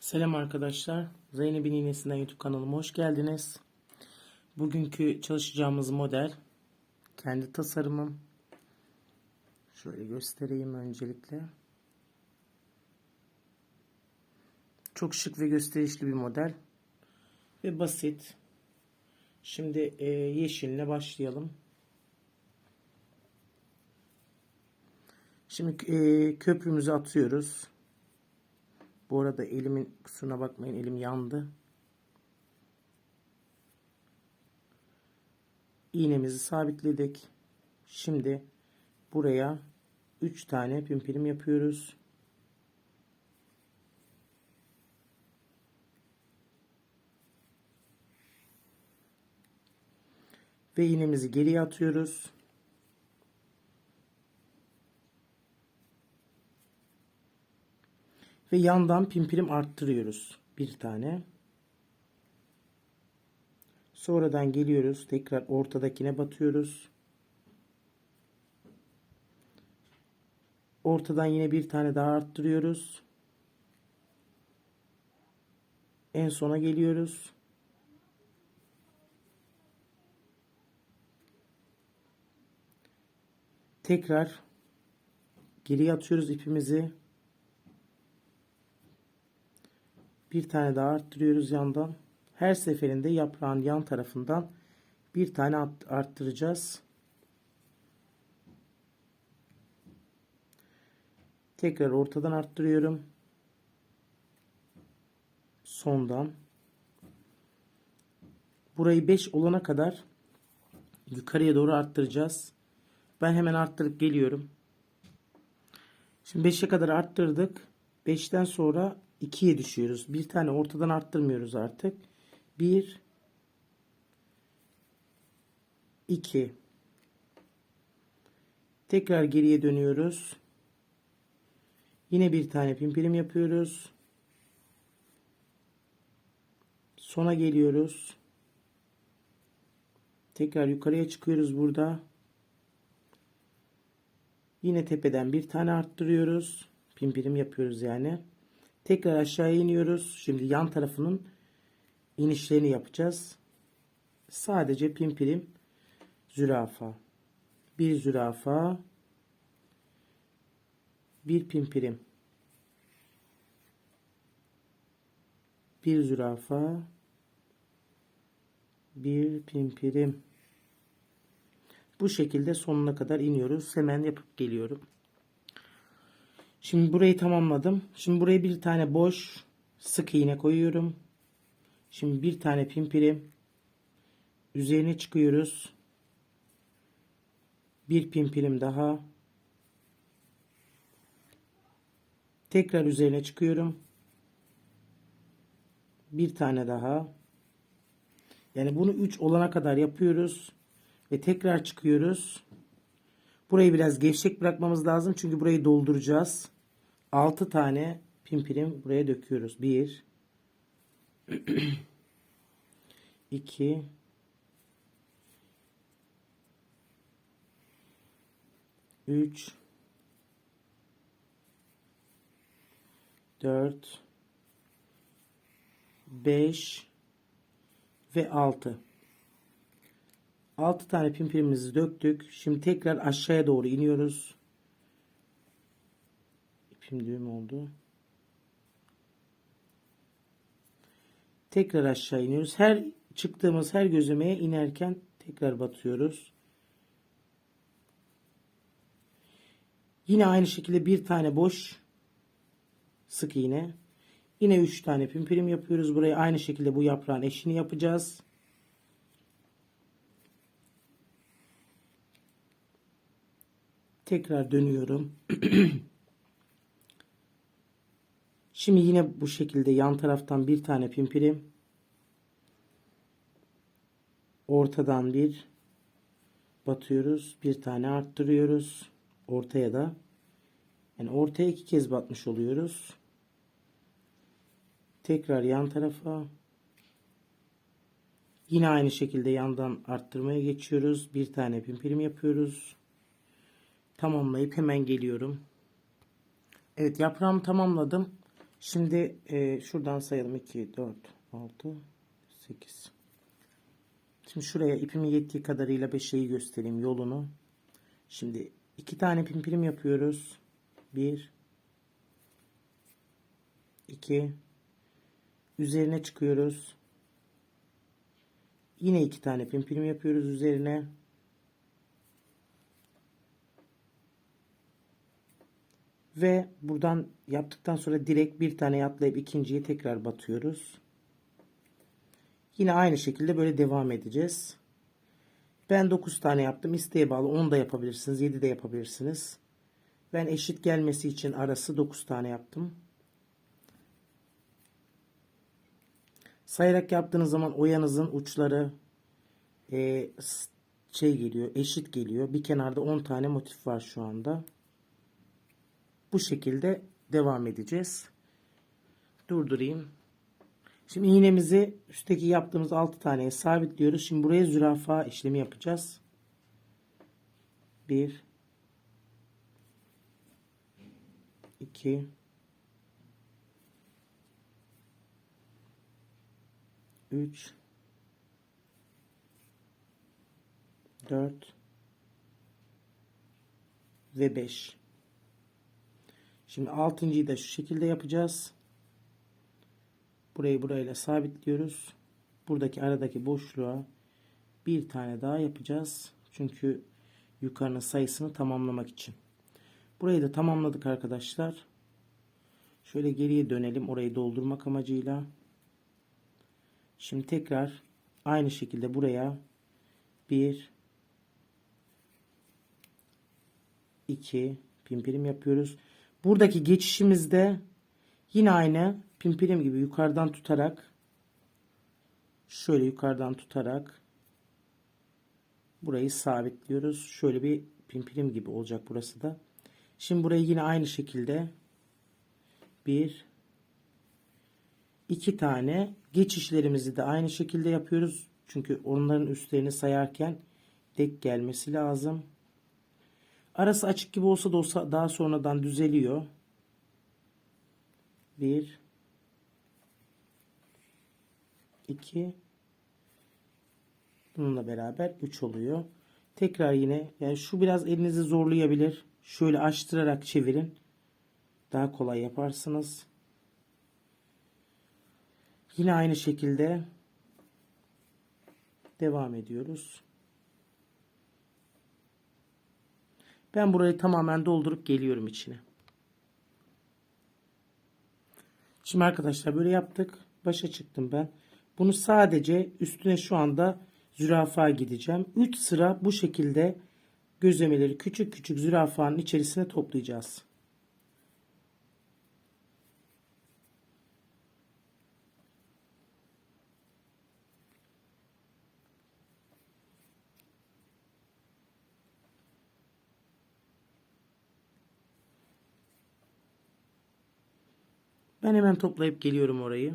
Selam arkadaşlar. Zeynep'in iğnesinden YouTube kanalıma hoş geldiniz. Bugünkü çalışacağımız model kendi tasarımım. Şöyle göstereyim öncelikle. Çok şık ve gösterişli bir model. Ve basit. Şimdi e, yeşille başlayalım. Şimdi e, köprümüzü atıyoruz. Bu arada elimin kusuruna bakmayın elim yandı. İğnemizi sabitledik. Şimdi buraya 3 tane pimpirim yapıyoruz. Ve iğnemizi geriye atıyoruz. Ve yandan pimpirim arttırıyoruz. Bir tane. Sonradan geliyoruz. Tekrar ortadakine batıyoruz. Ortadan yine bir tane daha arttırıyoruz. En sona geliyoruz. Tekrar geri atıyoruz ipimizi. Bir tane daha arttırıyoruz yandan. Her seferinde yaprağın yan tarafından bir tane arttıracağız. Tekrar ortadan arttırıyorum. Sondan. Burayı 5 olana kadar yukarıya doğru arttıracağız. Ben hemen arttırıp geliyorum. Şimdi 5'e kadar arttırdık. 5'ten sonra 2'ye düşüyoruz. Bir tane ortadan arttırmıyoruz artık. 1 2 Tekrar geriye dönüyoruz. Yine bir tane pimpirim yapıyoruz. Sona geliyoruz. Tekrar yukarıya çıkıyoruz burada. Yine tepeden bir tane arttırıyoruz. Pimpirim yapıyoruz yani. Tekrar aşağıya iniyoruz. Şimdi yan tarafının inişlerini yapacağız. Sadece pimpirim zürafa. Bir zürafa. Bir pimpirim. Bir zürafa. Bir pimpirim. Bu şekilde sonuna kadar iniyoruz. Hemen yapıp geliyorum. Şimdi burayı tamamladım. Şimdi buraya bir tane boş sık iğne koyuyorum. Şimdi bir tane pimpirim. Üzerine çıkıyoruz. Bir pimpirim daha. Tekrar üzerine çıkıyorum. Bir tane daha. Yani bunu 3 olana kadar yapıyoruz. Ve tekrar çıkıyoruz. Burayı biraz gevşek bırakmamız lazım. Çünkü burayı dolduracağız. 6 tane pimpirim buraya döküyoruz. 1 2 3 4 5 ve 6 6 tane pimpirimizi döktük. Şimdi tekrar aşağıya doğru iniyoruz. İpim düğüm oldu. Tekrar aşağı iniyoruz. Her çıktığımız her gözlemeye inerken tekrar batıyoruz. Yine aynı şekilde bir tane boş sık iğne. Yine 3 tane pimpirim yapıyoruz. Buraya aynı şekilde bu yaprağın eşini yapacağız. Tekrar dönüyorum. Şimdi yine bu şekilde yan taraftan bir tane pimpirim. Ortadan bir batıyoruz. Bir tane arttırıyoruz. Ortaya da. Yani ortaya iki kez batmış oluyoruz. Tekrar yan tarafa. Yine aynı şekilde yandan arttırmaya geçiyoruz. Bir tane pimpirim yapıyoruz. Tamamlayıp hemen geliyorum. Evet yaprağımı tamamladım. Şimdi e, şuradan sayalım 2, 4, 6, 8. Şimdi şuraya ipimin yettiği kadarıyla beşeyi göstereyim yolunu. Şimdi iki tane pimpirim yapıyoruz. 1 2 Üzerine çıkıyoruz. Yine iki tane pimpirim yapıyoruz üzerine. Ve buradan yaptıktan sonra direkt bir tane atlayıp ikinciyi tekrar batıyoruz. Yine aynı şekilde böyle devam edeceğiz. Ben 9 tane yaptım. İsteğe bağlı 10 da yapabilirsiniz. 7 de yapabilirsiniz. Ben eşit gelmesi için arası 9 tane yaptım. Sayarak yaptığınız zaman oyanızın uçları e, şey geliyor, eşit geliyor. Bir kenarda 10 tane motif var şu anda. Bu şekilde devam edeceğiz. Durdurayım. Şimdi iğnemizi üstteki yaptığımız 6 taneye sabitliyoruz. Şimdi buraya zürafa işlemi yapacağız. 1 2 3 4 ve 5 Şimdi altıncıyı da şu şekilde yapacağız. Burayı burayla sabitliyoruz. Buradaki aradaki boşluğa bir tane daha yapacağız. Çünkü yukarının sayısını tamamlamak için. Burayı da tamamladık arkadaşlar. Şöyle geriye dönelim orayı doldurmak amacıyla. Şimdi tekrar aynı şekilde buraya bir iki pimpirim yapıyoruz. Buradaki geçişimizde yine aynı pimpirim gibi yukarıdan tutarak şöyle yukarıdan tutarak burayı sabitliyoruz. Şöyle bir pimpirim gibi olacak burası da. Şimdi burayı yine aynı şekilde bir iki tane geçişlerimizi de aynı şekilde yapıyoruz. Çünkü onların üstlerini sayarken dek gelmesi lazım. Arası açık gibi olsa da olsa daha sonradan düzeliyor. 1 2 Bununla beraber 3 oluyor. Tekrar yine yani şu biraz elinizi zorlayabilir. Şöyle açtırarak çevirin. Daha kolay yaparsınız. Yine aynı şekilde devam ediyoruz. Ben burayı tamamen doldurup geliyorum içine. Şimdi arkadaşlar böyle yaptık. Başa çıktım ben. Bunu sadece üstüne şu anda zürafa gideceğim. 3 sıra bu şekilde gözlemeleri küçük küçük zürafanın içerisine toplayacağız. Ben hemen toplayıp geliyorum orayı.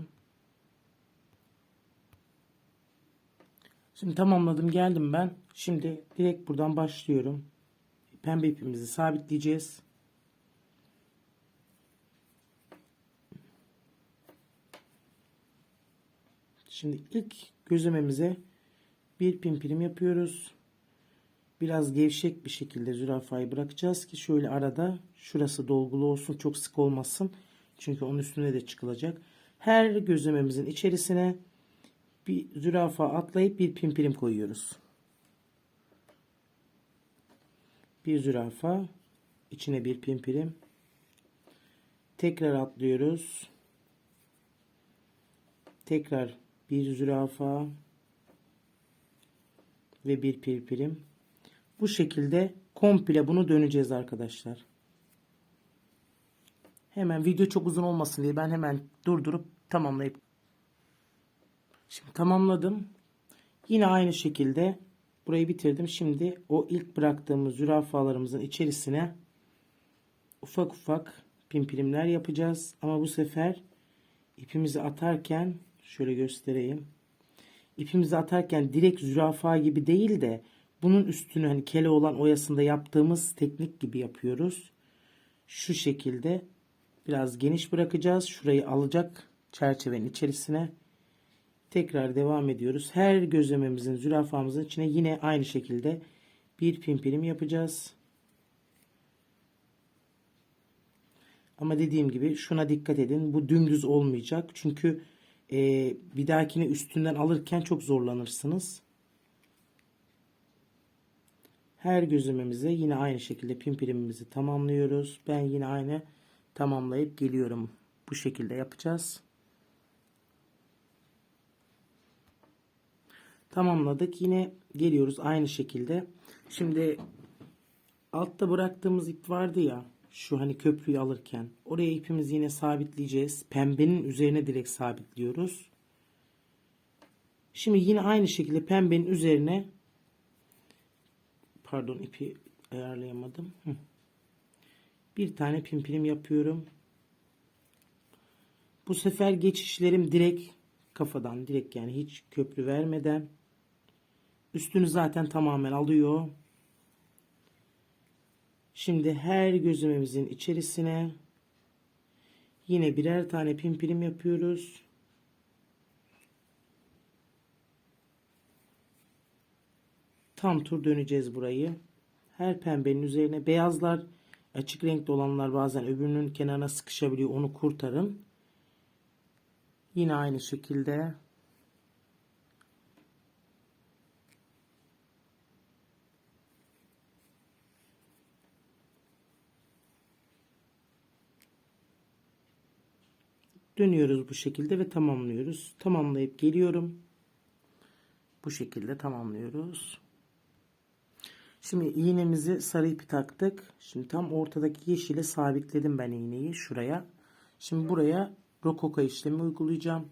Şimdi tamamladım geldim ben. Şimdi direkt buradan başlıyorum. Pembe ipimizi sabitleyeceğiz. Şimdi ilk gözlememize bir pimpirim yapıyoruz. Biraz gevşek bir şekilde zürafayı bırakacağız ki şöyle arada şurası dolgulu olsun çok sık olmasın. Çünkü onun üstüne de çıkılacak. Her gözlememizin içerisine bir zürafa atlayıp bir pimpirim koyuyoruz. Bir zürafa içine bir pimpirim tekrar atlıyoruz. Tekrar bir zürafa ve bir pimpirim. Bu şekilde komple bunu döneceğiz arkadaşlar. Hemen video çok uzun olmasın diye ben hemen durdurup tamamlayıp Şimdi tamamladım. Yine aynı şekilde burayı bitirdim. Şimdi o ilk bıraktığımız zürafalarımızın içerisine ufak ufak pimpirimler yapacağız. Ama bu sefer ipimizi atarken şöyle göstereyim. İpimizi atarken direkt zürafa gibi değil de bunun üstünü hani kele olan oyasında yaptığımız teknik gibi yapıyoruz. Şu şekilde Biraz geniş bırakacağız. Şurayı alacak çerçevenin içerisine. Tekrar devam ediyoruz. Her gözlememizin, zürafamızın içine yine aynı şekilde bir pimpirim yapacağız. Ama dediğim gibi şuna dikkat edin. Bu dümdüz olmayacak. Çünkü e, bir dahakine üstünden alırken çok zorlanırsınız. Her gözlememize yine aynı şekilde pimpirimimizi tamamlıyoruz. Ben yine aynı tamamlayıp geliyorum. Bu şekilde yapacağız. Tamamladık. Yine geliyoruz aynı şekilde. Şimdi altta bıraktığımız ip vardı ya. Şu hani köprüyü alırken. Oraya ipimizi yine sabitleyeceğiz. Pembenin üzerine direkt sabitliyoruz. Şimdi yine aynı şekilde pembenin üzerine pardon ipi ayarlayamadım. Hı. Bir tane pimpirim yapıyorum. Bu sefer geçişlerim direkt kafadan direkt yani hiç köprü vermeden üstünü zaten tamamen alıyor. Şimdi her gözlememizin içerisine yine birer tane pimpirim yapıyoruz. Tam tur döneceğiz burayı. Her pembenin üzerine beyazlar açık renkli olanlar bazen öbürünün kenarına sıkışabiliyor. Onu kurtarın. Yine aynı şekilde dönüyoruz bu şekilde ve tamamlıyoruz. Tamamlayıp geliyorum. Bu şekilde tamamlıyoruz. Şimdi iğnemizi sarı ipi taktık. Şimdi tam ortadaki yeşile sabitledim ben iğneyi şuraya. Şimdi buraya rokoka işlemi uygulayacağım.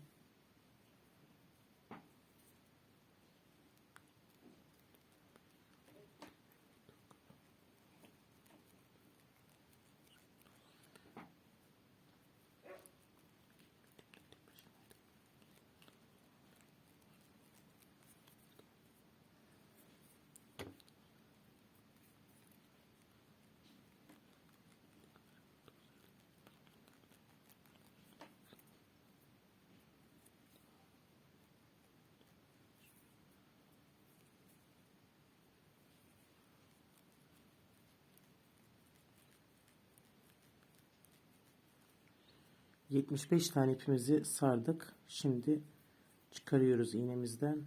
...75 tane ipimizi sardık. Şimdi çıkarıyoruz iğnemizden.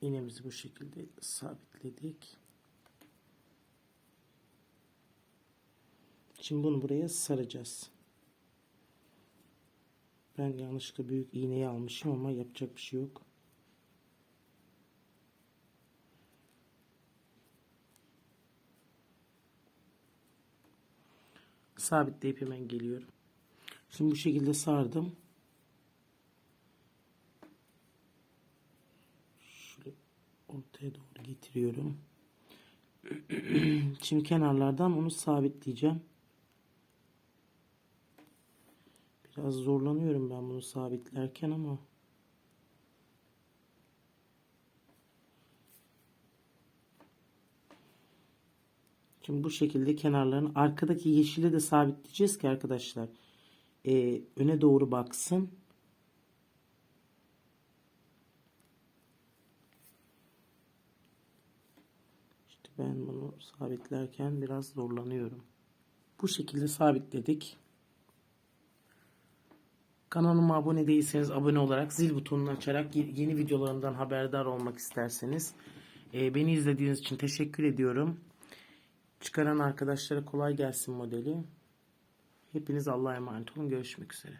İğnemizi bu şekilde sabitledik. Şimdi bunu buraya saracağız. Ben yanlışlıkla büyük iğneyi almışım ama yapacak bir şey yok. Sabitleyip hemen geliyorum. Şimdi bu şekilde sardım. Şöyle ortaya doğru getiriyorum. Şimdi kenarlardan onu sabitleyeceğim. Biraz zorlanıyorum ben bunu sabitlerken ama Şimdi bu şekilde kenarlarını arkadaki yeşili de sabitleyeceğiz ki arkadaşlar e, öne doğru baksın. İşte ben bunu sabitlerken biraz zorlanıyorum. Bu şekilde sabitledik. Kanalıma abone değilseniz abone olarak zil butonunu açarak yeni videolarımdan haberdar olmak isterseniz e, beni izlediğiniz için teşekkür ediyorum. Çıkaran arkadaşlara kolay gelsin modeli. Hepiniz Allah'a emanet olun. Görüşmek üzere.